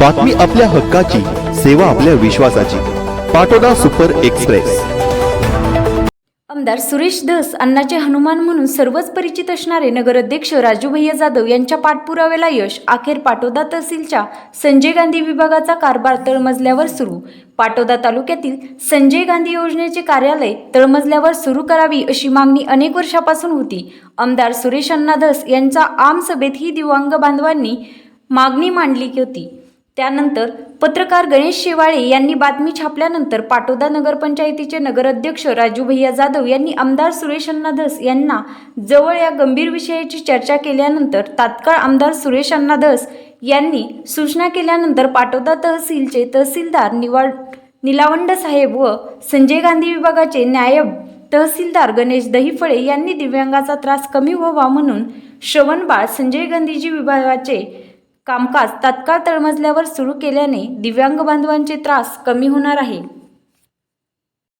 बातमी आपल्या हक्काची सेवा आपल्या विश्वासाची. Patoda super express. आमदार सुरेश धस अण्णाचे हनुमान म्हणून सर्वच परिचित असणारे नगराध्यक्ष राजू भैया जाधव यांच्या पाठपुराव्याला यश अखेर पाटोदा तहसीलच्या संजय गांधी विभागाचा कारभार तळमजल्यावर सुरू. पाटोदा तालुक्यातील संजय गांधी योजनेचे कार्यालय तळमजल्यावर सुरू करावी अशी मागणी अनेक वर्षापासून होती. आमदार सुरेश अण्णा धस यांचा आमसभेत सभेतही दिव्यांग बांधवांनी मागणी मांडली होती. त्यानंतर पत्रकार गणेश शेवाळे यांनी बातमी छापल्यानंतर पाटोदा नगरपंचायतीचे नगराध्यक्ष राजू भैया जाधव यांनी आमदार सुरेश अण्णा धस यांना जवळ या गंभीर विषयाची चर्चा केल्यानंतर तात्काळ आमदार सुरेश अण्णा धस यांनी सूचना केल्यानंतर पाटोदा तहसीलचे तहसीलदार निवाड निलावंड साहेब व संजय गांधी विभागाचे नायब तहसीलदार गणेश दहिफळे यांनी दिव्यांगाचा त्रास कमी व्हावा म्हणून श्रवणबाळ संजय गांधीजी विभागाचे कामकाज तात्काळ तळमजल्यावर सुरू केल्याने दिव्यांग बांधवांचे त्रास कमी होणार आहे.